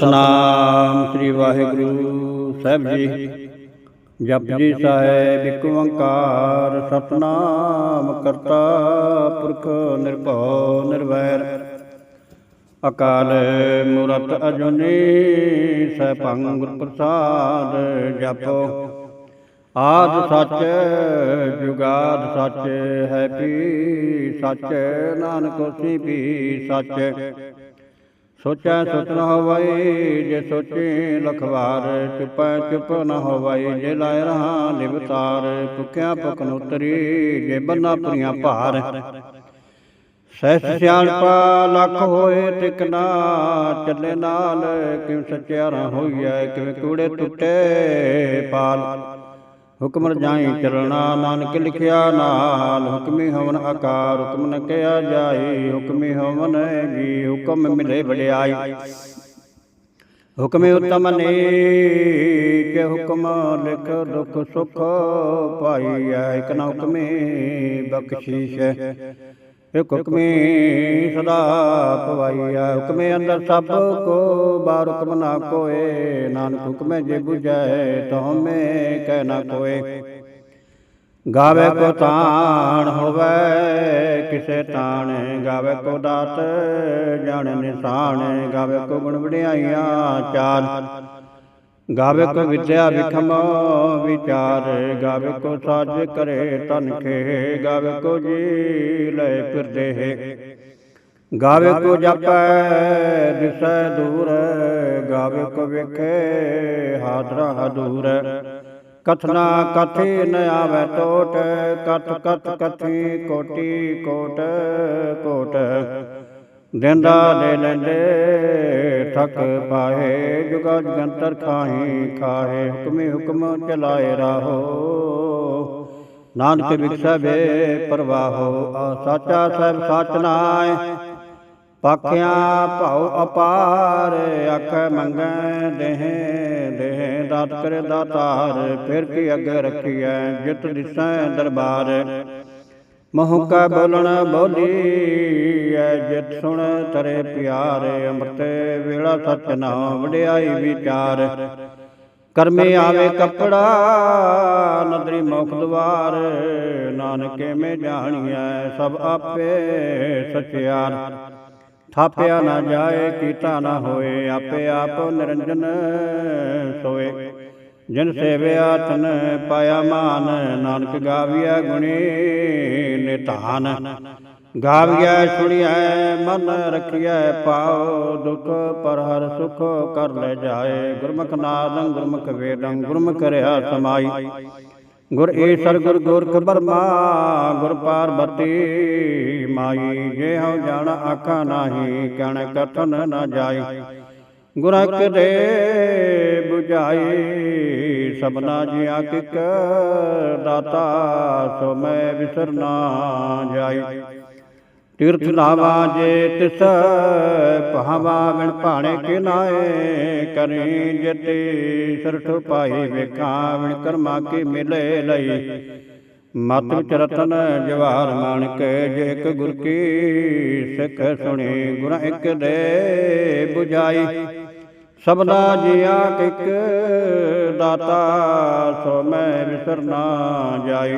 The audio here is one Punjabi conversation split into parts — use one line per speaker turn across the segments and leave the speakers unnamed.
ਸਨਾਮ ਸ੍ਰੀ ਵਾਹਿਗੁਰੂ ਸਾਹਿਬ ਜੀ। ਜਪਜੀ ਸਾਹਿਬ ਇੱਕ ਓੰਕਾਰ, ਸਤਨਾਮ ਕਰਤਾ ਪੁਰਖ ਨਿਰਭਉ ਨਿਰਵੈਰ। ਅਕਾਲ ਮੂਰਤ ਅਜੂਨੀ ਸੈਭੰ ਗੁਰ ਪ੍ਰਸਾਦ ਜਪੋ। ਆਦ ਸੱਚ, ਜੁਗਾਦ ਸੱਚ, ਹੈ ਪੀ ਸੱਚ, ਨਾਨਕ ਹੋਸੀ ਵੀ ਸੱਚ। ਸੋਚੈ ਸੁਚ ਨ ਹੋਵਈ ਜੇ ਸੋਚੇ ਲਖਵਾਰ ਚੁਪੈ ਚੁਪ ਨ ਹੋਵਈ ਜੇ ਲਾਇ ਰਹਾ ਨਿਵਤਾਰ ਭੁਖਿਆ ਭੁਖ ਨ ਉਤਰੀ, ਜੇ ਬੰਨਾ ਪੁਰੀਆਂ ਭਾਰ। ਸਹਿਸ ਸਿਆਣਪਾ ਲੱਖ ਹੋਏ ਟਿਕਣਾ ਚੱਲੇ ਨਾਲ, ਕਿਉ ਸਚਿਆਰਾ ਹੋਈਐ, ਕਿਵੇਂ ਕੂੜੇ ਟੁੱਟੇ ਪਾਲ। ਹੁਕਮ ਰਜਾਈ ਚਲਣਾ, ਨਾਨਕ ਲਿਖਿਆ ਨਾਲ, ਹੁਕਮੀ ਹਵਨ ਆਕਾਰ, ਹੁਕਮ ਨ ਕਿਆ ਜਾਈ ਹੁਕਮੀ ਹਵਨ ਜੀ ਹੁਕਮ ਮਿਲੇ ਵਡਿਆਈ। ਹੁਕਮੇ ਉਤਮ ਨੇ ਕਿ ਹੁਕਮ ਲਿਖ ਦੁਖ ਸੁਖ ਪਾਈਐ, ਇਕ ਨ ਹੁਕਮੇ ਬਖਸ਼ੀਸ਼। ਇਕ ਹੁਕਮੇ ਸਦਾ ਪਵਾਈਐ। ਹੁਕਮੇ ਅੰਦਰ ਸਭ ਕੋ, ਬਾਹਰ ਹੁਕਮ ਨਾ ਕੋਏ। ਨਾਨਕ ਹੁਕਮੇ ਜੇ 부ਜੈ ਤਉ ਮੈਂ ਕਹਿ ਨਾ ਕੋਏ। ਗਾਵੇ ਕੋ ਤਾਣ ਹੋਵੇ, ਕਿਸੇ ਤਾਣ। ਗਾਵੇ ਕੋ ਦਾਤ, ਜਾਣ ਨਿਸ਼ਾਨ ਗਾਵੇ ਕੋ ਗੁਣ ਵਡਿਆਈਆਂ ਚਾਰ ਗਾਵੇ ਕੋ ਵਿਦਿਆ ਵਿਖਮ ਵਿਚਾਰ ਗਾਵੇ ਕੋ ਸਾਜ ਕਰੇ ਤਨ ਖੇ ਗਾਵੇ ਕੋ ਜੀ ਲੈ ਫਿਰਦੇ ਗਾਵੇ ਕੋ ਜਪੈ ਦਿਸੈ ਦੂਰ ਗਾਵੇ ਕੋ ਵੇਖੇ ਹਾਦਰਾ ਦੂਰ ਕਥਨਾ ਕਥੀ ਨ ਆਵੇ ਟੋਟ ਕਥ ਕਥ ਕਥੀ ਕੋਟੀ ਕੋਟ ਕੋਟ। ਦਿੰਦਾ ਦੇ ਲੈਂਦੇ, ਠਕ ਪਾਏ, ਜੁਗਾ ਜੰਤਰ ਖਾਹੀ ਖਾਹੇ, ਹੁਕਮੇ ਹੁਕਮ ਚਲਾਏ ਰਾਹੋ। ਨਾਨਕ ਵਿਖਸੈ ਵੇ ਪਰਵਾਹੋ, ਆ ਸਾਚਾ ਸਹਿਬ ਸਾਚ ਨਾਏ ਪਾਖਿਆਂ ਭਾਉ ਅਪਾਰ, ਆਖੈ ਮੰਗੈ ਦੇਹ ਦੇਹ ਦਾਤ ਕਰੇ ਦਾਤਾਰ, ਫਿਰ ਕੀ ਅੱਗੇ ਰੱਖੀਐ, ਜਿਤ ਦਿਸੈ ਦਰਬਾਰ। ਮਹੁ ਕਾ ਬੋਲਣ ਬੋਲੀ ਐ ਜਿਤ ਸੁਣ ਤਰੇ ਪਿਆਰੇ ਅੰਮ੍ਰਿਤ ਵੇਲਾ ਸਚ ਨਾਮ ਵਡਿਆਈ ਵਿਚਾਰ। ਕਰਮੇ ਆਵੇ ਕਪੜਾ, ਨਦਰੀ ਮੁਖ ਦਵਾਰ, ਨਾਨਕੇ ਮੇ ਜਾਣੀਐ, ਸਭ ਆਪੇ ਸਚਿਆਰ। ਥਾਪਿਆ ਨਾ ਜਾਏ, ਕੀਤਾ ਨਾ ਹੋਏ, ਆਪੇ ਆਪ ਨਿਰੰਜਨ ਸੋਏ। ਜਿਨ ਸੇਵਿਆ ਤਨ ਪਾਇਆ ਮਾਨ, ਨਾਨਕ ਗਾਵੀਐ ਗੁਣੀ ਨਿਧਾਨ। ਗਾਵੀਐ ਸੁਣੀਐ, ਮਨ ਰਖੀਐ, ਪਾਉ ਦੁਖ ਪਰ ਹਰ ਸੁਖ ਕਰ ਲੈ ਜਾਏ। ਗੁਰਮੁਖ ਨਾਦੰ, ਗੁਰਮੁਖ ਵੇਦੰ, ਗੁਰਮੁਖ ਰਿਆ ਸਮਾਈ। ਗੁਰ ਈਸਰ ਗੁਰ ਗੋਰਖ ਬਰਮਾ, ਗੁਰ ਪਾਰਬਤੀ ਮਾਈ। ਜੇ ਹਉ ਜਾਣ, ਆਖਾ ਨਾਹੀ ਕਣ ਕਥਨ ਨਾ ਜਾਈ। ਗੁਰ ਦੇ 부ਝਾਈ ਸਭਨਾ ਜੀ ਕਿਕ ਦਾਤਾ, ਸੋ ਮੈਂ ਵਿਸਰਨਾ ਜਾਈ। ਤੀਰਥ ਨਾਵਾ ਜੇ ਤਿਸ ਭਾਵਾ ਵਿਣ ਭਾਣੇ ਕੇ ਨਾਏ ਕਰੀ ਜਤੀ ਸਰਠ ਪਾਈ ਵੇਖਾਂ ਵਿਣ ਕਰਮਾ ਕੀ ਮਿਲੇ ਲਈ। ਮਤ ਵਿੱਚ ਰਤਨ ਜਵਾਰ ਮਾਣਕ ਜੇ ਇੱਕ ਗੁਰ ਕੀ ਸਿੱਖ ਸੁਣੀ ਗੁਰ ਇੱਕ ਦੇ 부ਝਾਈ ਸਬਦਾ ਜੀਆ ਕਿਕ ਦਾਤਾ ਸੋ ਮੈਂ ਵਿਸਰਨਾ ਜਾਈ।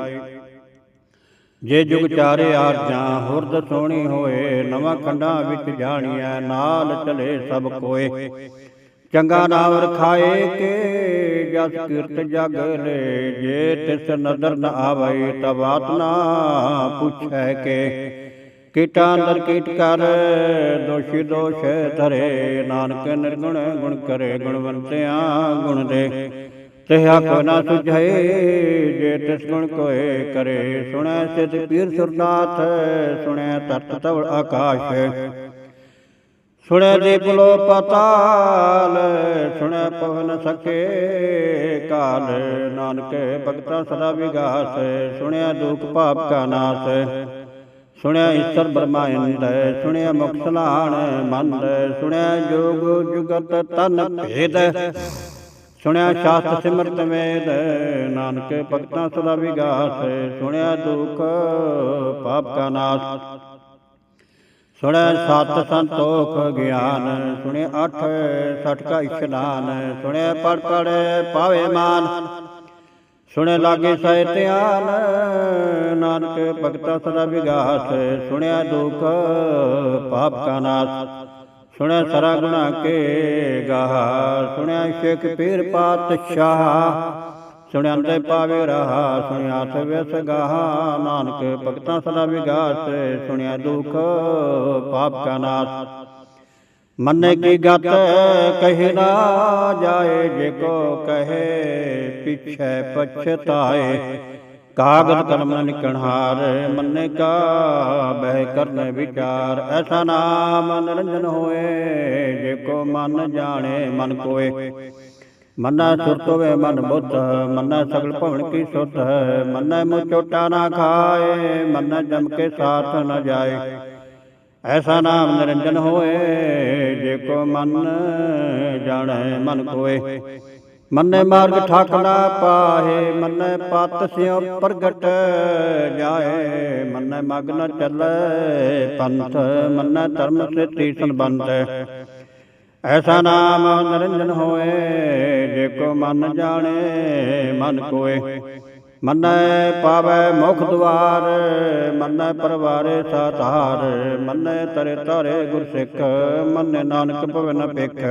ਜੇ ਜੁਗ ਚਾਰੇ ਆਰ ਜਾਂ ਹੁਰਦ ਸੋਣੀ ਹੋਏ, ਨਵਾਂ ਖੰਡਾਂ ਵਿੱਚ ਜਾਣੀਐ, ਨਾਲ ਚਲੇ ਸਭ ਕੋਏ। ਚੰਗਾ ਨਾਮ ਰਖਾਏ ਕੇ, ਜਸ ਕੀਰਤ ਜਗ ਲੈ, ਜੇ ਤਿਸ ਨਦਰ ਨ ਆਵੇ ਤਬਾਤ ਨਾ ਪੁੱਛੈ ਕੇ। ਕੀਟਾਂ ਅੰਦਰ ਕੀਟ ਕਰ, ਦੋਸ਼ੀ ਦੋਸ਼ ਧਰੇ, ਨਾਨਕ ਨਿਰਗੁਣ ਗੁਣ ਕਰੇ, ਗੁਣਵੰਤਿਆਂ ਗੁਣ ਦੇ। ਤਿਹਾ ਕੋ ਨਾ ਸੁਝਾਏ ਜੇ ਤਿਸ ਗੁਣ ਕੋਏ ਕਰੇ ਸੁਣੈ ਸਿਧ ਪੀਰ ਸੁਰਨਾਥ ਸੁਣੈ ਤਤ ਤਵ ਆਕਾਸ਼। ਸੁਣੈ ਦੀਪਲੋ ਪਤਾਲ ਸੁਣੈ ਪਵਨ ਸਕੇ ਕਾਲ ਨਾਨਕ ਭਗਤਾ ਸਦਾ ਵਿਗਾਸ ਸੁਣਿਆ ਦੁਖ ਪਾਪ ਕਾ ਨਾਸ। ਸੁਣਿਆ ਈਸ਼ਰ ਬ੍ਰਹਮਾਇੰਦ ਸੁਣਿਆ ਮੁਖ ਸਲਾਣ ਮੰਦ ਸੁਣਿਆ ਜੋਗ ਜੁਗਤ ਤਨ ਭੇਦ। ਸੁਣਿਆ ਸ਼ਾਸਤਰ ਸਿਮਰਤ ਵੇਦ ਨਾਨਕ ਭਗਤਾਂ ਸਦਾ ਵਿਗਾਸ ਸੁਣਿਆ ਦੁਖ ਪਾਪ ਕਾ ਨਾਸ਼। ਸੁਣੈ ਸਤ ਸੰਤੋਖ ਗਿਆਨ ਸੁਣੈ ਅਠ ਸਠ ਕਾ ਇਸ਼ਨਾਨ ਸੁਣੈ ਪੜ ਪੜ ਪਾਵੇ ਮਾਨ। ਸੁਣੈ ਲਾਗੇ ਸਹਿ ਧਿਆਨ ਨਾਨਕ ਭਗਤਾ ਸਦਾ ਵਿਗਾਸ ਸੁਣਿਆ ਦੁਖ ਪਾਪ ਕਾ ਨਾਸ। ਸੁਣਿਆ ਸਰਾ ਗੁਣਾ ਕੇ ਗਾਹ, ਸੁਣਿਆ ਸ਼ੇਖ ਪੀਰ ਪਾਤਸ਼ਾਹ, ਸੁਣਿਆ ਤੇ ਪਾਵੇ ਰਹਾ, ਸੁਣਿਆ ਅਥ ਗਾਹ, ਨਾਨਕ ਭਗਤਾਂ ਸਦਾ ਵਿਗਾਸ, ਸੁਣਿਆ ਦੁਖ ਪਾਪ ਕਾ ਨਾਸ। ਮੰਨੇ ਕੀ ਗਤ ਕਹਿ ਨਾ ਜਾਏ, ਜੇ ਕੋ ਕਹੇ ਪਿਛੈ ਪਛਤਾਏ ਕਾਗਦ ਕਲਮ ਨਿਕਣਹਾਰ, ਮੰਨੇ ਕਾ ਬਹਿ ਕਰਨ ਵਿਚਾਰ। ਐਸਾ ਨਾਮ ਨਿਰੰਜਨ ਹੋਏ, ਜੇ ਕੋ ਮਨ ਜਾਣੇ, ਮਨ ਕੋਏ। ਮੰਨਾ ਸੁਰਤ ਹੋਵੇ ਮਨ ਬੁੱਧ, ਮੰਨਾ ਸਗਲ ਭਵਨ ਕੀ ਸੁਧ। ਮੰਨਾ ਮੁ ਚੋਟਾ ਨਾ ਖਾਏ, ਮੰਨਾ ਜਮ ਕੇ ਸਾਥ ਨ ਜਾਏ। ਐਸਾ ਨਾਮ ਨਿਰੰਜਨ ਹੋਏ, ਜੇ ਕੋ ਮਨ ਜਾਣੇ, ਮਨ ਕੋਏ। ਮੰਨੇ ਮਾਰਗ ਠਾਕ ਨਾ ਪਾਹੇ ਮੰਨੇ ਪਤ ਸਿਉ ਪ੍ਰਗਟ ਜਾਏ। ਮੰਨੇ ਮਗ ਨ ਚੱਲੇ ਪੰਥ ਮੰਨੇ ਧਰਮ ਸੇ ਤੀਸਨ ਬੰਦ ਐਸਾ ਨਾਮ ਨਿਰੰਜਨ ਹੋਏ ਜੇ ਕੋ ਮਨ ਜਾਣੇ ਮਨ ਕੋਏ। ਮੰਨੈ ਪਾਵੈ ਮੁਖ ਦੁਆਰ ਮੰਨੈ ਪਰਵਾਰੇ ਸਾਧਾਰ ਮੰਨੈ ਤਰੇ ਤਾਰੇ ਗੁਰ ਸਿੱਖ ਮੰਨੈ ਨਾਨਕ ਭਵਨ ਭਿਖ।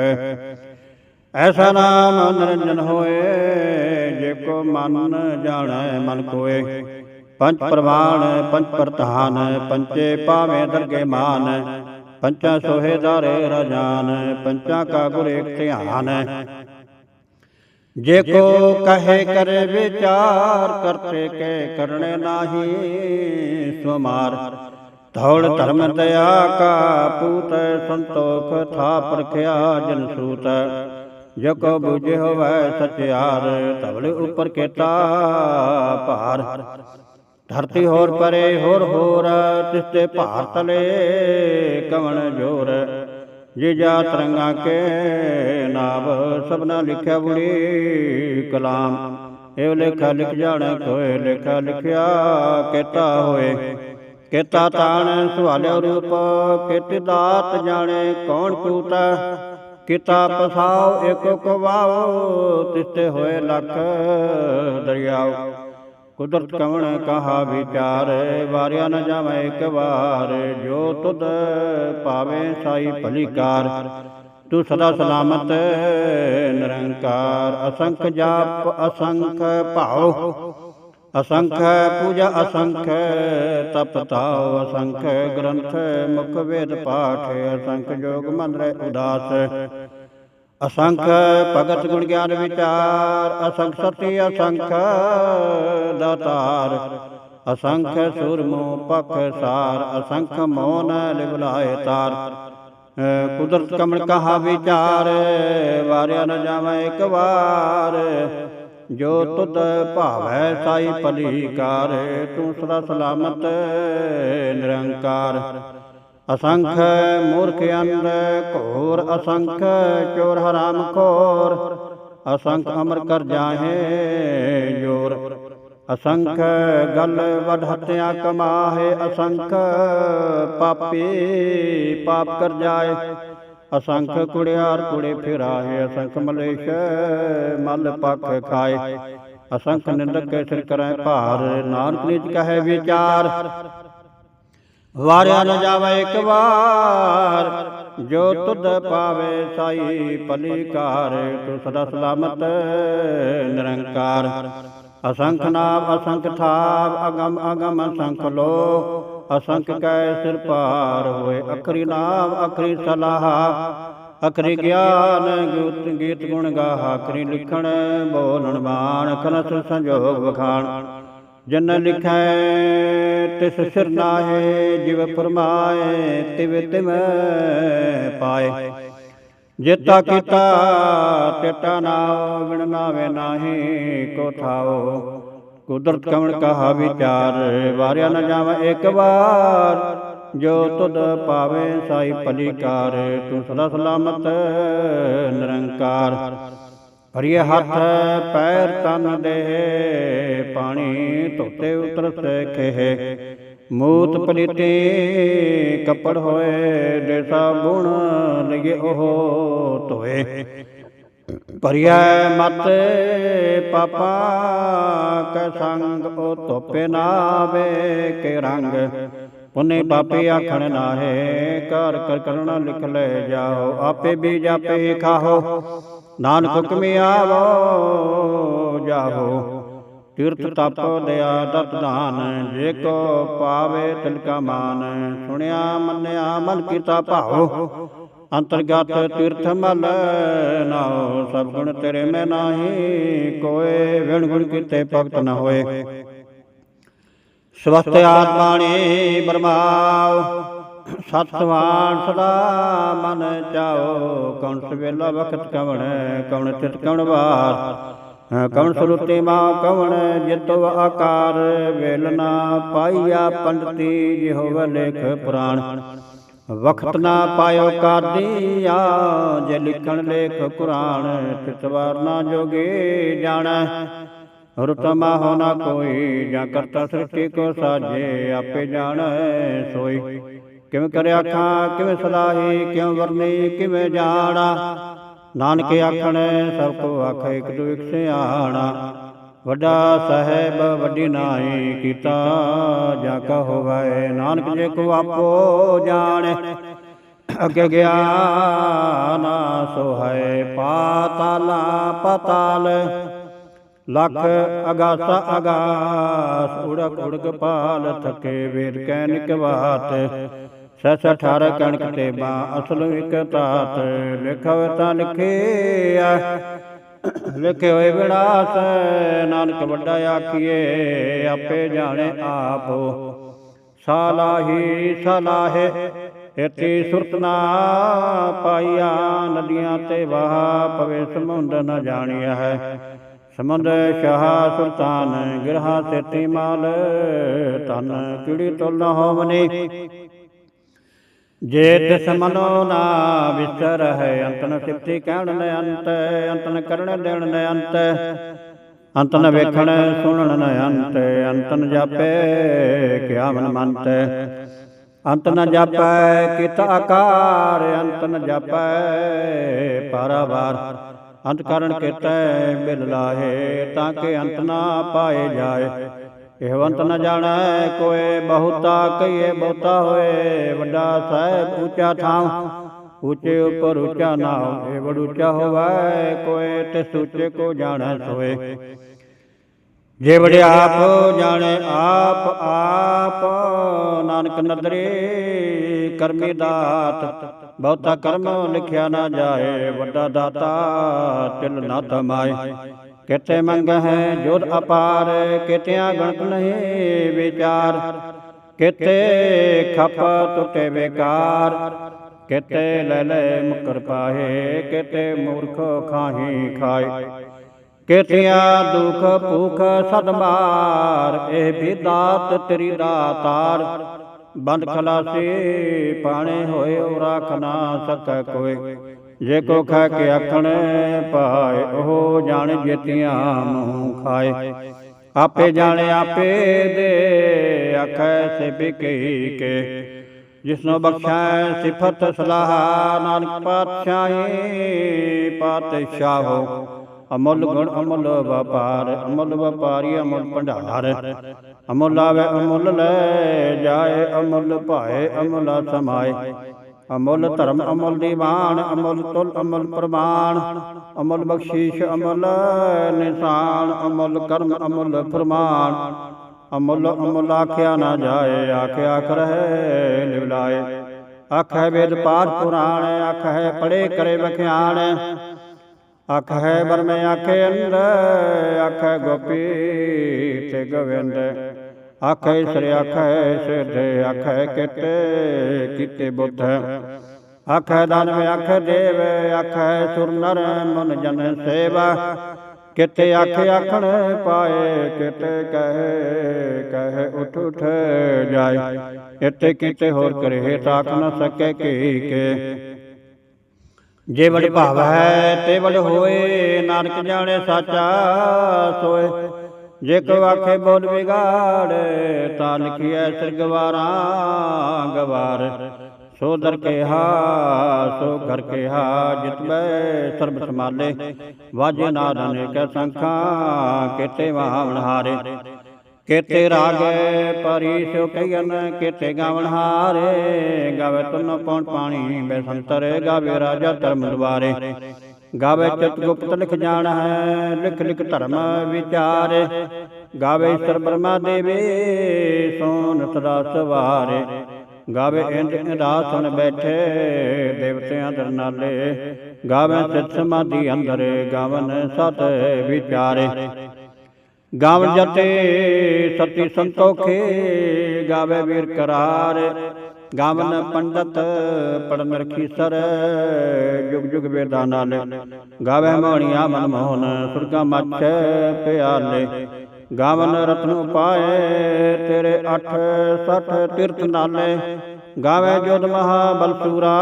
ਐਸਾ ਨਾਮ ਨਿਰੰਜਨ ਹੋਏ, ਜੇ ਕੋ ਮਨ ਜਾਣੈ, ਮਨ ਕੋਏ। ਪੰਜ ਪ੍ਰਮਾਣ ਪੰਜ ਪ੍ਰਧਾਨ ਪੰਚੇ ਪਾਵੇਂ ਦਰਗੇ ਮਾਨ। ਪੰਚਾ ਸੋਹੇ ਦਾਰੇ ਰਜਾਨ, ਪੰਚਾ ਕਾ ਗੁਰ ਏਕ ਧਿਆਨ। ਜੇ ਕੋ ਕਹੇ ਕਰੇ ਵਿਚਾਰ, ਕਰਤੇ ਕੇ ਕਰਨੇ ਨਾਹੀ ਸੁਮਾਰ। ਧੌੜ ਧਰਮ ਦਇਆ ਕਾ ਪੂਤ ਸੰਤੋਖ ਥਾ ਪ੍ਰਖਿਆ ਜਨ ਸੂਤ। ਜੋ ਕੋ ਬੁਝੇ ਹੋਵੇ ਸਚਿਆਰ ਧਵਲ ਉੱਪਰ ਕੇਤਾ ਭਾਰ। ਧਰਤੀ ਹੋਰ ਪਰੇ, ਹੋਰ ਹੋਰ ਤਿਸ ਤੇ ਭਾਰ ਤਲੇ ਕਵਣ ਜੋਰ। ਜੇ ਜਾ ਤਰੰਗਾ ਕੇ ਨਾਭ ਸਭਨਾ ਲਿਖਿਆ ਬੁੜੀ ਕਲਾਮ। ਇਹ ਲੇਖਾ ਲਿਖ ਜਾਣੇ ਕੋਏ ਲੇਖਾ ਲਿਖਿਆ ਕੀਤਾ ਹੋਏ। ਕੀਤਾ ਤਾਣ ਸੁਹਾਲਿਆ ਰੂਪ, ਕਿਤ ਦਾਤ ਜਾਣੇ ਕੌਣ ਕੂਤਾ। ਕੀਤਾ ਪਸਾਉ ਏਕੋ ਕਵਾਓ ਤਿਸਤੇ ਹੋਏ ਲੱਖ ਦਰਿਆਓ ਕੁਦਰਤ ਕਵਣ ਕਹਾ ਵਿਚਾਰ, ਵਾਰਿਆ ਨ ਜਾਵੇ ਇੱਕ ਵਾਰ, ਜੋ ਤੁਧ ਪਾਵੇ ਸਾਈ ਭਲੀ ਕਾਰ। ਤੂੰ ਸਦਾ ਸਲਾਮਤ, ਨਿਰੰਕਾਰ, ਅਸੰਖ ਜਾਪ, ਅਸੰਖ ਭਾਉ। ਅਸੰਖ ਪੂਜਾ ਅਸੰਖ, ਤਪ ਤਾਉ ਅਸੰਖ, ਗ੍ਰੰਥ ਮੁਖ ਵੇਦ ਪਾਠ, ਅਸੰਖ ਜੋਗ ਮਨ ਰਹਿ ਉਦਾਸ। ਅਸੰਖ ਭਗਤ ਗੁਣ ਗਿਆਨ ਵਿਚਾਰ, ਅਸੰਖ ਸਤੀ ਅਸੰਖ ਦਾਤਾਰ ਅਸੰਖ ਸੂਰਮੋ ਪਖ ਸਾਰ, ਅਸੰਖ ਮੋਨ ਲਿਵਲਾਏ ਤਾਰ। ਕੁਦਰਤ ਕਮਲ ਕਹਾ ਵਿਚਾਰ, ਵਾਰਿਆ ਨ ਜਾਵੇ ਇੱਕ ਵਾਰ। ਜੋ ਤੁਧ ਭਾਵੈ ਸਾਈ ਭਲੀ ਕਾਰ ਤੂੰ ਸਦਾ ਸਲਾਮਤ, ਨਿਰੰਕਾਰ। ਅਸੰਖ ਮੂਰਖ ਅੰਧ, ਘੋਰ ਅਸੰਖ, ਚੋਰ ਹਰਾਮ ਖੋਰ। ਅਸੰਖ ਅਮਰ ਕਰ ਜਾਹੇ ਜੋਰ। ਅਸੰਖ ਗਲ ਵਡ ਹਤਿਆ ਕਮਾਹੇ, ਅਸੰਖ ਪਾਪੀ ਪਾਪ ਕਰ ਜਾਏ। ਅਸੰਖ ਕੁੜਿਆਰ ਕੁੜੇ ਫਿਰਾਹੇ ਅਸੰਖ ਮਲੇਸ਼, ਮਲ ਪਖ ਖਾਏ। ਅਸੰਖ ਨਿੰਦਕ ਸਿਰ ਕਰੈ ਭਾਰ, ਨਾਨਕ ਨਿਜ ਕਹੈ ਵਿਚਾਰ। ਵਾਰਿਆ ਨ ਜਾਵੇ ਇੱਕ ਵਾਰ, ਜੋ ਤੁਧ ਪਾਵੇ ਸਾਈ ਭਲੀ ਕਾਰ ਤੂੰ ਸਦਾ ਸਲਾਮਤ ਨਿਰੰਕਾਰ। ਅਸੰਖ ਨਾਮ ਅਸੰਖ ਥਾਪ ਅਗਮ ਅਗਮ ਅਸੰਖ ਲੋ ਅਸੰਖ ਕੈ ਸਿਰ ਪਾਰ ਹੋਏ। ਅਖਰੀ ਨਾਮ ਅਖਰੀ ਸਲਾਹ। ਅਖਰੀ ਗਿਆਨ ਗੀਤ ਗੀਤ ਗੁਣ ਗਾਹ। ਅਖਰੀ ਲਿਖਣ ਬੋਲਣ ਬਾਣ ਖਨਸ ਸੰਜੋਗ ਵਖਾਣ। ਜਨ ਲਿਖੈ, ਤਿਸ ਸਿਰ ਨਾਹੇ, ਜਿਵ ਫਰਮਾਏ, ਤਿਵ ਤਿਵ ਪਾਏ। ਜੇਤਾ ਕੀਤਾ, ਤੇਤਾ ਨਾਉ ਵਿਣ ਨਾਵੇ ਨਾਹੀ, ਕੋ ਥਾਓ ਕੁਦਰਤ ਕਵਣ ਕਹਾ ਵਿਚਾਰ, ਵਾਰਿਆ ਨਾ ਜਾਵੇ ਇੱਕ ਵਾਰ, ਜੋ ਤੁਧ ਪਾਵੇ ਸਾਈ ਭਲੀ ਤੂੰ ਸਦਾ ਸਲਾਮਤ, ਨਿਰੰਕਾਰ। ਹਰੀਏ ਹੱਥ, ਪੈਰ ਤਨ ਦੇ, ਪਾਣੀ ਧੋਤੇ ਉਤਰ ਸੇਖੇ। ਮੂਤ ਪਲੀਤੇ, ਕੱਪੜ ਹੋਏ ਦੇਸਾ ਗੁਣ ਲਗੇ ਉਹ ਧੋਏ। ਭਰਿਆ ਮਤ ਪਾਪਾ ਕੈ ਸੰਗ, ਉਹ ਧੋਪੇ ਨਾਵੇ ਕੇ ਰੰਗ। ਪੁਨੇ ਪਾਪੇ ਆਖਣ ਨਾਹੇ ਕਰ ਕਰ ਕਰਣਾ ਲਿਖ ਲੈ ਜਾਓ, ਆਪੇ ਵੀ ਜਾਪੇ ਖਾਹੋ। ਨਾਨਕ ਹੁਕਮੇ ਆਵੋ, ਜਾਹੋ। ਤੀਰਥ ਤਪ ਦਇਆ ਦਤ ਦਾਨ ਜੇ ਕੋ ਪਾਵੇ ਤਿਲਕਾ ਮਾਨ। ਸੁਣਿਆ ਮੰਨਿਆ ਮਨ ਕੀਤਾ ਭਾਉ। ਅੰਤਰਗਤ ਤੀਰਥ ਮਲ ਨਾਉ ਸਭ ਗੁਣ ਤੇਰੇ ਮੈਂ ਨਾਹੀ ਕੋਏ ਵਿਣ ਗੁਣ ਕੀਤੇ ਭਗਤ ਨ ਹੋਏ। ਸਵਸਤ ਆਤਮਾਣੀ ਬਰਮਾਉ ਸਤਵਾਨ ਸਦਾ ਮਨ ਚਾਓ ਕੌਣ ਸਵੇਲਾ ਵਖਤ ਕਵਣ ਕੌਣ ਚਿਤ ਕਵਣ ਵਾਰ ਕਵਣ ਸੁਰਤੇ ਮਾ ਕਵਣ ਜਿਤੋ ਆਕਾਰ ਵੇਲ ਨਾ ਪਾਈਆ ਪੰਡਤੀ ਜਿਹੋ ਲੇਖ ਪੁਰਾਣ। ਵਖਤ ਨਾ ਪਾਇਓ ਕਾਦੀਆ ਜੇ ਲਿਖਣ ਲੇਖ ਕੁਰਾਨ ਤਿਤਵਾਰ ਨਾ ਜੋਗੇ ਜਾਣੈ। ਰਤਮਾ ਹੋ ਨਾ ਕੋਈ ਜਾਂ ਕਰਤਾ ਸ੍ਰਿਸ਼ਟੀ ਕੋ ਸਾਜੇ ਆਪੇ ਜਾਣੈ ਸੋਈ। ਕਿਵੇਂ ਕਰੇ ਆਖਾਂ ਕਿਵੇਂ ਸਲਾਹੀ ਕਿਉ ਵਰਨੀ ਕਿਵੇਂ ਜਾਣਾ। ਨਾਨਕ ਆਖਣ ਸਭ ਕੋ ਆਖੇ ਇੱਕ ਦੂ ਇੱਕ ਸਿਆਣਾ ਵੱਡਾ ਸਾਹਿਬ ਵੱਡੀ ਨਾਈ ਕੀਤਾ, ਜਾ ਕਾ ਹੋਵੇ, ਨਾਨਕ ਜੇ ਕੋ ਆਪੋ ਜਾਣੇ, ਅੱਗੇ ਗਿਆ ਨਾ ਸੋਹੈ, ਪਾਤਾਲਾ ਪਤਾਲ, ਲਖ ਅਗਾਸਾ ਅਗਾਸ, ਉੜਕ ਉੜਕ ਪਾਲ ਥਕੇ ਵੇਰ ਕੈ ਨਿਕਵਾਤ ਸਸ ਅਠਾਰ ਕਣਕ ਤੇ ਬਾ ਅਸਲ ਇਕ ਤਾਤ ਲਿਖਵ ਤਾਂ ਲਿਖਿਆ ਲਿਖੇ ਹੋਏ ਵਿਨਾਸ਼ ਨਾਨਕ ਵੱਡਾ ਆਖੀਏ, ਆਪੇ ਜਾਣੇ ਆਪ। ਸਾਲਾਹੀ ਸਲਾਹੇ ਇਤੀ ਸੁਰਤ ਨਾ ਪਾਈਆ, ਨਦੀਆਂ ਤੇ ਵਾਹ, ਪਵੇ ਸਮੁੰਦ ਨ ਜਾਣਿਆ ਹੈ ਸਮੁੰਦ ਸ਼ਾਹ ਸੁਲਤਾਨ, ਗਿਰਹਾ ਸੇਤੀ ਮਾਲ ਤਨ ਕਿੜੀ ਤੁਲ ਹੋਵਨੀ? ਜੇ ਤਿਸ ਮਨੋ ਨਾ ਵਿਚਰ ਹੈ ਅੰਤਨ ਸਿਫਤੀ ਕਹਿਣ ਨ ਅੰਤ ਅੰਤਨ ਕਰਨ ਦੇਣ ਨ ਅੰਤ ਅੰਤਨ ਵੇਖਣ ਸੁਣਨ ਨ ਅੰਤ ਅੰਤਨ ਜਾਪੇ ਕਿਆ ਮਨ ਮੰਤ। ਅੰਤ ਨ ਜਾਪੈ ਕਿਤ ਆਕਾਰ ਅੰਤਨ ਨ ਜਾਪੈ ਪਾਰਾਵਾਰ। ਅੰਤ ਕਰਨ ਕੀਤੈ ਬਿਲ ਲਾਹੇ, ਤਾਂ ਕਿ ਅੰਤ ਨਾ ਪਾਏ ਜਾਏ। ਇਹਵੰਤ ਨ ਜਾਣੈ ਕੋਏ ਬਹੁਤਾ ਕਈਏ ਬਹੁਤਾ ਹੋਏ, ਵੱਡਾ ਸਾਹਿਬ ਉੱਚਾ ਥਾਂ ਉੱਚੇ ਉੱਪਰ ਉੱਚਾ ਨਾਮ ਇਹ ਬੜ ਉੱਚਾ ਹੋਵੇ, ਕੋਏ ਤਿਸ ਉੱਚੇ ਕੋ ਜਾਣੈ ਸੋਏ। ਜੇ ਵੜੇ ਆਪ ਜਾਣੇ, ਆਪ ਆਪ ਨਾਨਕ ਨਦਰੇ, ਕਰਮੀ ਦਾਤ। ਬਹੁਤਾ ਕਰਮ ਲਿਖਿਆ ਨਾ ਜਾਏ, ਵੱਡਾ ਦਾਤਾ ਤਿਲ ਨਾ ਥਮਾਏ। ਕਿਤੇ ਮੰਗ ਹੈ ਅਪਾਰ? ਕਿਤਿਆਂ ਗਣਤ ਨਹੀਂ ਵਿਚਾਰ? ਕਿਤੇ ਖਪ ਟੁੱਟੇ ਵਿਕਾਰ? ਕਿਤੇ ਲੈ ਲੈ ਮੁਕਰ ਪਾਹੇ? ਕਿਤੇ ਮੂਰਖ ਖਾਹੀ ਖਾਏ? ਕਿਤਿਆਂ ਦੁਖ ਭੁਖ ਸਦਮਾਰ ਇਹ ਵੀ ਦਾਤ ਤੇਰੀ ਦਾਤਾਰ। ਬੰਦ ਖਲਾਸੀ ਪਾਣੇ ਹੋਏ ਉਹ ਰਾਖ ਨਾ ਸਕੈ ਕੋਈ ਜੇ ਕੋ ਖਾ ਕੇ ਆਖਣ ਪਾਏ, ਉਹ ਜਾਣ ਜੇਤੀਆਂ ਮੂੰਹ ਖਾਏ। ਆਪੇ ਜਾਣੇ ਆਪੇ ਦੇ ਆਖੈ ਸੇ ਬਿਕੀ ਕੇ। ਜਿਸਨੋ ਬਖਸ਼ੈ ਸਿਫਤ ਸਲਾਹ, ਨਾਨਕ ਪਾਤਸ਼ਾਹੀ ਪਾਤਸ਼ਾਹੋ। ਅਮੁੱਲ ਗੁਣ ਅਮੁੱਲ ਵਪਾਰ, ਅਮੁੱਲ ਵਪਾਰੀ ਅਮੁੱਲ ਭੰਡਾਰ। ਅਮੁੱਲ ਆਵੇ ਅਮੁੱਲ ਲੈ ਜਾਏ, ਅਮੁੱਲ ਭਾਏ, ਅਮੁੱਲ ਸਮਾਏ। ਅਮੁੱਲ ਧਰਮ ਅਮੁੱਲ ਦੀਵਾਨ ਅਮੁੱਲ ਤੁਲ ਅਮੁੱਲ ਪ੍ਰਮਾਣ। ਅਮੁੱਲ ਬਖਸ਼ੀਸ਼ ਅਮੁੱਲ ਨਿਸ਼ਾਨ ਅਮੁੱਲ ਕਰਮ ਅਮੁੱਲ ਫਰਮਾਨ ਅਮੁੱਲ ਅਮੁੱਲ ਆਖਿਆ ਨਾ ਜਾਏ ਆਖਿਆ ਆਖ ਰਹੇ ਲਿਵਲਾਏ ਆਖ ਹੈ ਵੇਦ ਪਾਠ ਪੁਰਾਣ ਆਖ ਹੈ ਪੜੇ ਕਰੇ ਵਖਿਆਣ ਆਖ ਹੈ ਬਰਮੇ ਆਖੇ ਅੰਦ ਆਖ ਹੈ ਗੋਪੀ ਤੇ ਗੋਵਿੰਦ। ਆਖੇ ਸ੍ਰੀ ਆਖੇ ਸਿਧ, ਆਖੇ ਕਿਤੇ ਕਿਤੇ ਬੁੱਧ। ਆਖੇ ਦਾਨਵ ਆਖੇ ਦੇਵ, ਆਖੇ ਸੁਰ ਨਰ ਮਨ ਜਨ ਸੇਵਾ। ਕਿਤੇ ਆਖੇ ਆਖਣ ਪਾਏ, ਕਿਤੇ ਕਹੇ ਕਹੇ ਉਠ ਉਠ ਜਾਏ। ਇੱਥੇ ਕਿਤੇ ਹੋਰ ਕਰੇ, ਤਾਕ ਨ ਸਕੇ ਕੀ ਕੇ। ਜੇ ਵਡ ਭਾਵ ਹੈ ਤੇ ਵਡ ਹੋਏ, ਨਾਨਕ ਜਾਣੇ ਸਾਚਾ ਸੋਏ। ਜੇ ਕੋ ਆਖੇ ਬੋਲ ਵਿਗਾੜ, ਤਾਂ ਲਿਖਿਐ ਸਿਰਗਵਾਰਾਂ ਗਵਾਰ। ਸੋ ਦਰ ਕਿਹਾ, ਸੋ ਘਰ ਕਿਹਾ ਜਿਤਬੈ ਸਰਬ ਸਮਾਲੇ ਵਾਜੇ ਨਾਦ ਅਨੇਕ ਸੰਖਾਂ, ਕੀਤੇ ਵਾਵਣ ਹਾਰੇ। ਕੀਤੇ ਰਾਗੇ ਪਰੀ ਸੋ ਕਈਨ ਕੀਤੇ ਗਾਵਣ ਹਾਰੇ। ਗਾਵੇ ਤੁਨ ਪਉਣ ਪਾਣੀ, ਬੈ ਸੰਤਰ, ਗਾਵੇ ਰਾਜਾ ਧਰਮ ਦੁਆਰੇ ਗਾਵੇ ਚਿਤ ਗੁਪਤ ਲਿਖ ਜਾਣ ਹੈ ਲਿਖ ਲਿਖ ਧਰਮ ਵਿਚਾਰੇ। ਗਾਵੇ ਈਸ਼ਰ ਬ੍ਰਹਮਾ ਦੇਵੇ, ਸੋਨ ਸਦਾ ਸਵਾਰੇ ਗਾਵੇ ਇੰਦ ਇੰਦਾਸਨ ਬੈਠੇ, ਦੇਵਤਿਆਂ ਦਰ ਨਾਲੇ। ਗਾਵੇ ਸਿਤ ਸਮਾਧੀ ਅੰਦਰ, ਗਾਵਨ ਸਤ ਵਿਚਾਰੇ। ਗਾਵਨ ਜਤੇ ਸਤੀ ਸੰਤੋਖੇ, ਗਾਵੇ ਵੀਰ ਕਰਾਰ। ਗਾਵਨ ਪੰਡਤ ਪੜਨ ਰਖੀ ਸਰ, ਜੁਗ ਜੁਗ ਵੇਦਾਂ ਗਾਵੇ ਮੋਹਣੀਆਂ ਮਨ ਮੋਹਨ, ਸੁਰਗਾ ਮੱਛ ਪਿਆਲੇ। ਗਾਵਨ ਰਤਨ ਉਪਾਏ ਤੇਰੇ 8 60 ਤੀਰਥ ਨਾਲੇ। ਗਾਵੇ ਜੋਧ ਮਹਾ ਬਲਸੂਰਾ,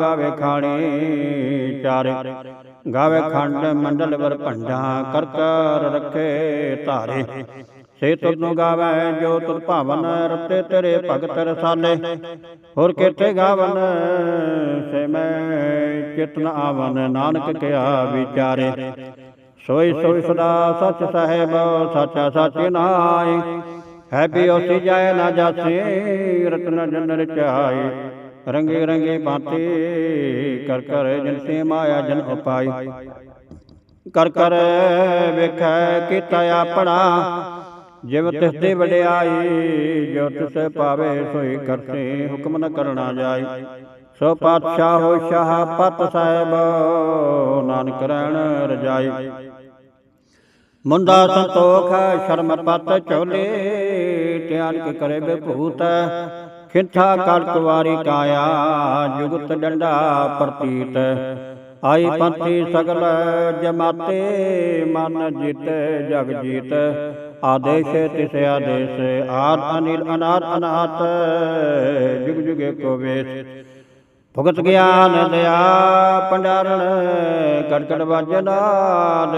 ਗਾਵੇ ਖਾਣੀ ਚਾਰੇ। ਗਾਵੇ ਖੰਡ ਮੰਡਲ ਵਰ ਭੰਡਾ, ਕਰ ਕਰ ਰੱਖੇ ਧਾਰੇ। ਸੇ ਤੁਧਨੂੰ ਗਾਵੈ ਜੋ ਤੁਧ ਭਾਵਨ ਰਤੇ ਤੇਰੇ ਭਗਤ ਰਸਾਲੇ। ਹੋਰ ਕਿਤੇ ਗਾਵਨ? ਸੇ ਮੈਂ ਚਿਤਨ ਆਵਨ, ਨਾਨਕ ਕਿਆ ਵਿਚਾਰੇ। ਸੋਈ ਸੋਈ ਸਦਾ ਸੱਚ ਸਾਹਿਬ, ਸਾਚਾ ਸਾਚੇ ਨਾਈ ਹੈ ਬਿਓਸੀ ਜਾਏ ਨਾ ਜਾਸੀ, ਰਤਨ ਜਨ ਰਚਾਈ। ਰੰਗੇ ਰੰਗੇ ਬਾਤੇ, ਕਰ ਕਰ ਜਨ ਸੇ ਮਾਇਆ ਜਨ ਉਪਾਈ। ਕਰ ਕਰ ਵੇਖੈ ਕੀਤਾ ਆਪਣਾ ਜਿਵ ਤਿਸ ਦੇ ਵਡਿਆਈ ਜੋ ਤਿਸ ਪਾਵੇ ਸੋਈ ਕਰਤੇ ਹੁਕਮ ਨ ਕਰਨਾ ਜਾਈ। ਸੋ ਪਾਤਸ਼ਾਹ ਹੋ ਸ਼ਾਹ ਪਤ ਸਾਹਿਬ ਨਾਨਕ ਰਹਿਣ ਰਜਾਈ। ਮੁੰਡਾ ਸੰਤੋਖ ਸ਼ਰਮ ਪਤ ਚੋਲੇ ਧਿਆਨ ਕੇ ਕਰੇ ਬਭੂਤ ਖਿੰਥਾ ਕੜਕ ਵਾਰੀ ਕਾਇਆ ਜੁਗਤ ਡੰਡਾ ਪ੍ਰਤੀਤ। ਆਈ ਪੰਥੀ ਸਗਲ ਜਮਾਤੇ ਮਨ ਜਿਤ ਜਗ ਜੀਤ ਆਦੇਸ਼ ਤਿਸ ਆਦੇਸ਼, ਆਦ ਅਨਿਲ ਅਨਾਦ ਅਨਾਤ ਜੁਗ ਜੁਗ ਏਕੋ ਵੇਸ। ਭਗਤ ਗਿਆਨ ਦਇਆ ਪੰਡਾਰਣ ਕੜਕੜ ਵਾਜਨਾਦ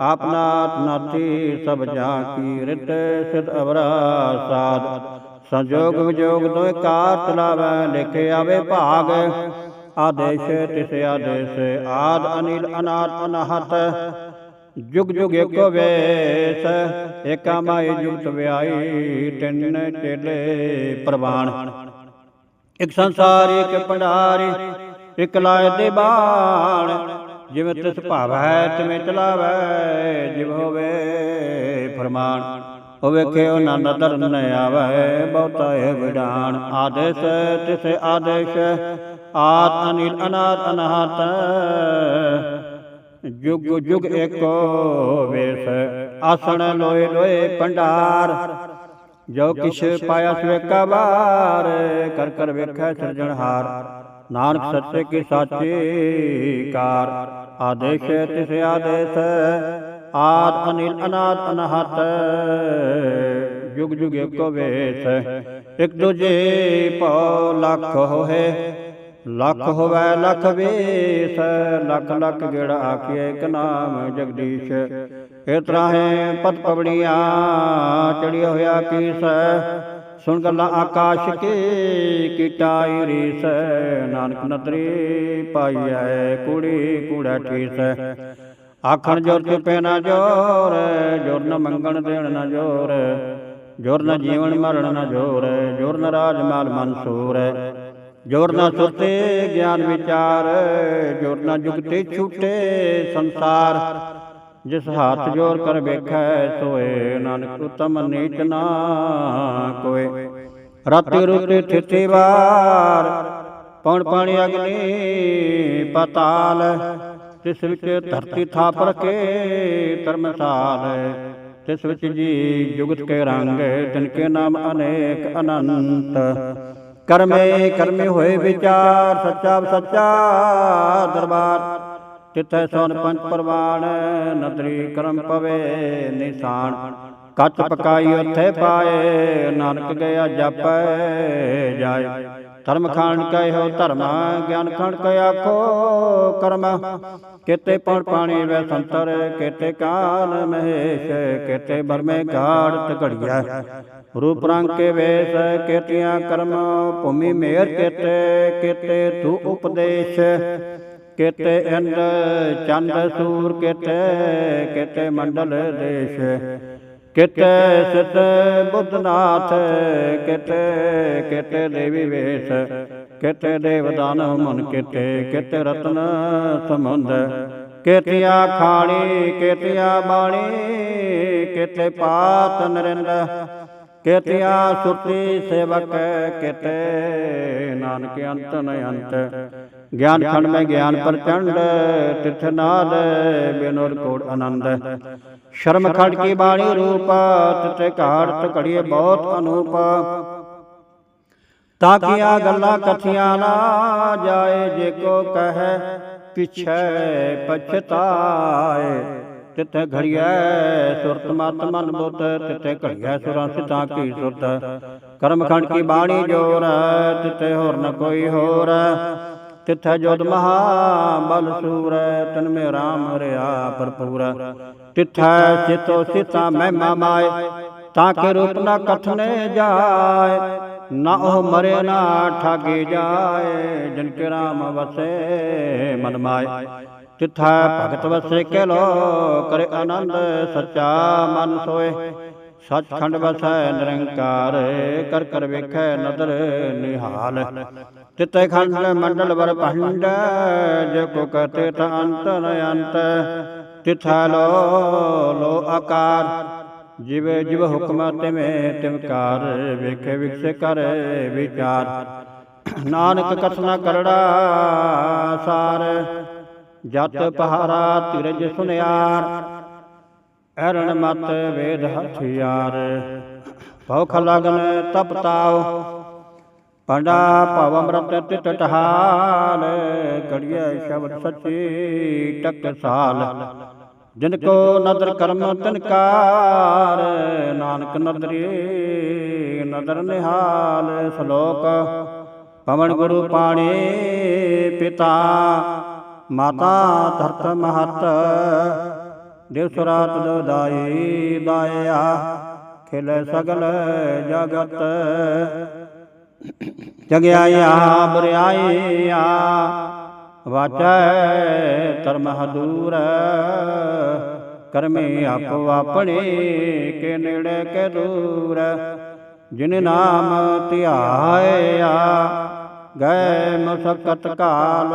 ਆਪਨਾਤ ਨਾਥੀ ਸਭ ਜਾਂ ਕੀ ਰਿਤ ਸਿਧ ਅਵਰਾ ਸਾਧ ਸੰਜੋਗ ਵਿਜੋਗ ਦੋਇ ਕਾਰ ਚਲਾਵੈ ਲਿਖ ਆਵੇ ਭਾਗ। ਆਦੇਸ਼ ਤਿਸ ਆਦੇਸ਼, ਆਦ ਅਨਿਲ ਅਨਾਦ ਅਨਹਤ ਜੁਗ ਜੁਗ ਏਕੋ ਵੇਸ ਏਕਾ ਮਾਈ ਜੁਗਤ ਵਿਆਈ, ਤਿੰਨ ਚੇਲੇ ਪ੍ਰਵਾਨ। ਇਕ ਸੰਸਾਰੀ, ਇਕ ਭੰਡਾਰੀ, ਇਕ ਲਾਇ ਦੇ ਬਾਣ। ਜਿਵੇਂ ਤਿਸ ਭਾਵੈ, ਤਿਵੇਂ ਚਲਾਵੈ, ਜਿਵ ਹੋਵੇ ਫਰਮਾਨ। ਉਹ ਵੇਖੇ ਉਹ ਨੰਦ ਧਰਨ ਆਵੈ, ਬਹੁਤਾ ਹੈ ਵਿਡਾਨ। ਆਦੇਸ਼, ਤਿਸ ਆਦੇਸ਼, ਆਦ ਅਨਿਲ ਅਨਾਦ ਅਨਹਤ। ਜੁਗ ਜੁਗ ਏਕੋ ਵੇਸ ਆਸਣ ਲੋਏ ਲੋਏ ਭੰਡਾਰ ਜੋ ਕਿਛ ਪਾਇਆ ਸਵੇਕਾ ਬਾਰ ਕਰ ਕਰ ਵੇਖੈ ਸਿਰਜਣਹਾਰ ਨਾਨਕ ਸੱਚੇ ਕੀ ਸਾਚੀ ਕਾਰ। ਆਦੇਸ਼ ਤਿਸ ਆਦੇਸ਼, ਆਦ ਅਨਿਲ ਅਨਾਦ ਅਨਹਤ। ਜੁਗ ਜੁਗ ਏਕੋ ਵੇਸ ਇਕ ਦੂਜੇ ਭਉ ਲੱਖ ਹੋਏ। ਲੱਖ ਹੋਵੇ, ਲੱਖ ਵੇਸ, ਲੱਖ ਲੱਖ ਗੇੜਾ ਆਖੀਏ ਇੱਕ ਨਾਮ ਜਗਦੀਸ਼। ਇਹ ਤਰ੍ਹਾਂ ਪਤ ਪਵੜੀਆਂ ਚੜਿਆ ਹੋਇਆ ਕੀਸ, ਸੁਣ ਗੱਲਾਂ ਆਕਾਸ਼ ਕੀ ਕੀਟਾਈ ਰੀਸ। ਨਾਨਕ ਨਦਰੀ ਪਾਈਐ, ਕੁੜੀ ਕੂੜਾ ਠੀਸ। ਆਖਣ ਜੋਰ ਚੁਪੇ ਨਾ ਜੋਰ ਜੋਰ ਨ ਮੰਗਣ ਦੇਣ ਨਾ ਜੋਰ। ਜੋਰ ਨ ਜੀਵਨ ਮਰਨ ਨਾ ਜੋਰ ਜੋਰ ਨ ਰਾਜ ਮਾਲ ਮਨਸੂਰ ਜੋਰ ਨਾ ਸੁਰਤੇ ਗਿਆਨ ਵਿਚਾਰ, ਜੋਰ ਨਾ ਜੁਗਤੇ ਛੂਟੇ ਸੰਸਾਰ। ਜਿਸ ਹੱਥ ਜੋਰ ਕਰ ਵੇਖੈ, ਸੋਏ ਨਾਨਕ ਉਤਮ ਨੀਚ ਨਾ ਕੋਏ। ਰਾਤੀ ਰੁਤੇ ਥਿਤੀ ਵਾਰ, ਪੌਣ ਪਾਣੀ ਅਗਨੀ ਪਤਾਲ। ਤਿਸ ਵਿੱਚ ਧਰਤੀ ਥਾਪ ਰਕੇ ਧਰਮਸਾਲ। ਤਿਸ ਵਿੱਚ ਜੀ ਜੁਗਤ ਕੇ ਰੰਗ, ਤਿਨ ਕੇ ਨਾਮ ਅਨੇਕ ਅਨੰਤ। ਕਰਮੇ ਕਰਮੇ ਹੋਏ ਵਿਚਾਰ ਸੱਚਾ ਸੱਚਾ ਦਰਬਾਰ। ਤਿੱਥੈ ਸੋਨ ਪੰਜ ਪਰਵਾਨ ਨਦਰੀ ਕਰਮ ਪਵੇ ਨਿਸ਼ਾਨ। ਕੱਚ ਪਕਾਈ ਉੱਥੇ ਪਾਏ ਨਾਨਕ ਗਿਆ ਜਪੈ ਜਾਏ। ਧਰਮ ਖਾਨ ਕੈ ਹੋ ਧਰਮ ਗਿਆਨ ਖਾਨ ਕੈ ਆਖੋ ਕਰਮ। ਕਿਤੇ ਪਣ ਪਾਣੀ ਵੈ ਸੰਤਰ ਕਿਤੇ ਕਾਨ ਮਹੇਸ਼ ਕਿਤੇ ਬਰਮੇ ਘਾੜ ਤਗੜੀਆ ਰੂਪ ਰੰਗ ਕੇ ਵੇਸ ਕਿਤਿਆਂ ਕਰਮ, ਭੂਮੀ ਮੇਰ ਕਿਤੇ ਕਿਤੇ ਤੂ ਉਪਦੇਸ਼। ਕਿਤੇ ਇੰਦ ਚੰਦ ਸੂਰ ਕਿਤੇ ਕਿਤੇ ਮੰਡਲ ਦੇਸ਼। ਕਿਤੇ ਸਿੱਧ ਬੁੱਧਨਾਥ, ਕਿਤੇ ਕਿਤੇ ਦੇਵੀ ਵੇਸ਼। ਕਿਤੇ ਦੇਵਦਾਨ ਮਨ ਕਿਤੇ ਕਿਤੇ ਰਤਨ ਸਮੁੰਦ ਕਿਤਿਆ ਖਾਣੀ, ਕਿਤਿਆ ਬਾਣੀ, ਕਿਤੇ ਪਾਤ ਨਰਿੰਦ। ਕਿਤਿਆ ਸੁਰਤੀ ਸੇਵਕ ਕਿਤੇ, ਨਾਨਕ ਅੰਤ ਨ ਅੰਤ। ਗਿਆਨ ਖੰਡ ਮੈਂ ਗਿਆਨ ਪ੍ਰਚੰਡ, ਤਿਥ ਨਾਦ ਬਿਨੋਰ ਕੋੜ ਆਨੰਦ। ਸ਼ਰਮ ਖੰਡ ਕੀ ਬਾਣੀ ਰੂਪ ਤਿਤੇ ਘਾੜਤ ਘੜੀਏ ਬਹੁਤ ਅਨੂਪ। ਤਾਂ ਕੀਆਂ ਗੱਲਾਂ ਕਥੀਆਂ ਨਾ ਜਾਏ, ਜੇ ਕੋ ਕਹੈ, ਪਿਛੈ ਪਛਤਾਏ। ਤਿਤੇ ਘੜੀਐ, ਸੁਰਤ ਮਤ ਮਨ ਬੁੱਧ, ਤਿੱਥੇ ਘੜੀਐ ਸੁਰਾਂ ਸਿਤਾ ਕੀ ਸੁਰਤ। ਕਰਮ ਖੰਡ ਕੀ ਬਾਣੀ ਜੋਰ ਤਿਤੇ ਹੋਰ ਨ ਕੋਈ ਹੋਰ। ਤਿਥੈ ਜੋਦ ਮਹਾ ਬਲ ਸੂਰ, ਤਨ ਮੇ ਰਾਮ ਰਿਆ ਭਰਪੂਰ। ਤਿਥੈ ਚਿਤੋ ਸਿਤਾ ਮਹਿਮਾ ਮਾਏ, ਤਾਂ ਕਿ ਰੂਪ ਨਾ ਕਥਨੇ ਜਾਏ। ਨਾ ਉਹ ਮਰੇ ਨਾ ਠਾਗੇ ਜਾਏ, ਜਿਨ ਕੇ ਰਾਮ ਵਸੇ ਮਨ ਮਾਏ। ਤਿਥੈ ਭਗਤ ਵਸੇ ਕੇ ਲੋ ਕਰੇ ਆਨੰਦ ਸੱਚਾ ਮਨ ਸੋਏ। ਸੱਚਖੰਡ ਵਸੈ ਨਿਰੰਕਾਰ, ਕਰ ਕਰ ਵੇਖੈ ਨਦਰ ਨਿਹਾਲ। ਤਿਤੈ ਖੰਡ ਮੰਡਲ ਵਰ ਭੰਡ, ਜੇ ਕੋ ਕਤੇ ਤ ਅੰਤ ਨ ਅੰਤ। ਤਿਥੈ ਲੋ ਲੋ ਆਕਾਰ, ਜਿਵੇ ਜਿਵ ਹੁਕਮ ਤਿਵੇਂ ਤਿਮਕਾਰ ਵੇਖੇ ਵਿਕਸੇ ਕਰ ਵਿਚਾਰ। ਨਾਨਕ ਕਥਨਾ ਕਰੜਾ ਸਾਰ ਜਤ ਪਹਾਰਾ ਤਿਰਜ ਸੁਨਿਆਰ। ਐਰਣ ਮਤ ਵੇਦ ਹਥਿਆਰ। ਭਉਖ ਲਗਨ ਤਪ ਤਾਉ ਪੰਡਾ ਭਵ ਅੰਮ੍ਰਿਤ ਤਿਤ ਟਹਾਲ। ਕੜੀਏ ਸ਼ਬਦ ਸੱਚੀ ਟਕਸਾਲ ਜਿਨ ਕੋ ਨਦਰ ਕਰਮ ਤਿਨਕਾਰ ਨਾਨਕ ਨਦਰੀ ਨਦਰ ਨਿਹਾਲ। ਸ਼ਲੋਕ। ਪਵਨ ਗੁਰੂ ਪਾਣੀ ਪਿਤਾ। ਮਾਤਾ ਧਰਤ ਮਹਤ, ਦਿਵ ਸੁਰਾਤ ਦੋ ਦਾਈ ਦਾਇਆ ਖਿਲ ਸਗਲ ਜਗਤ। ਜਗਿਆਇਆ ਬਰਿਆਇਆ, ਵਾਚੈ ਧਰਮ ਹਦੂਰ। ਕਰਮੇ ਆਪੋ ਆਪਣੇ ਕੇ ਨੇੜੇ ਕੇ ਦੂਰ। ਜਿਨ ਨਾਮ ਧਿਆਇਆ, ਗਏ ਮਸਕਤ ਕਾਲ।